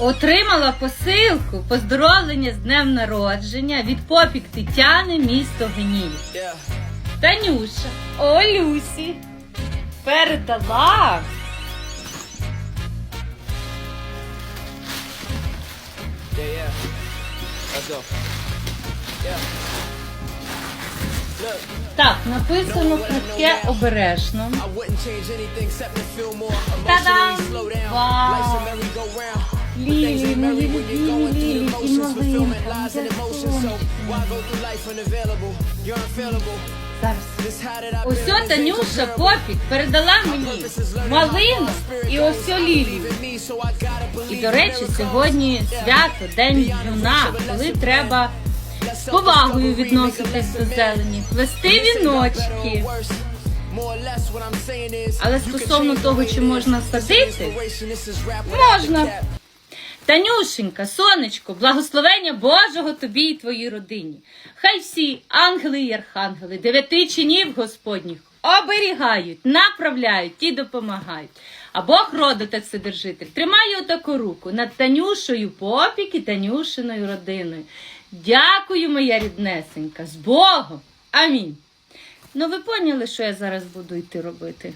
Отримала посилку поздоровлення з днем народження від попік Тетяни, місто Гнів. Yeah. Танюша, о Люсі, передала. Yeah, yeah. Yeah. Так, написано прутке обережно. I merry-go-round. But Лілі, things ain't мої любимі going through the Лілі, motions. і малинка, everything Танюша. Попік передала мені малину і ось Лілію. І, до речі, сьогодні свято, День юна, коли треба з повагою відноситись до зелені, плести віночки. Але стосовно того, чи можна садити, можна. Танюшенька, сонечко, благословення Божого тобі і твоїй родині. Хай всі ангели і архангели, дев'яти чинів Господніх оберігають, направляють і допомагають. А Бог роду так Вседержитель тримає отаку руку над Танюшою попік і Танюшиною родиною. Дякую, моя ріднесенька, з Богом. Амінь. Ну, ви поняли, що я зараз буду йти робити?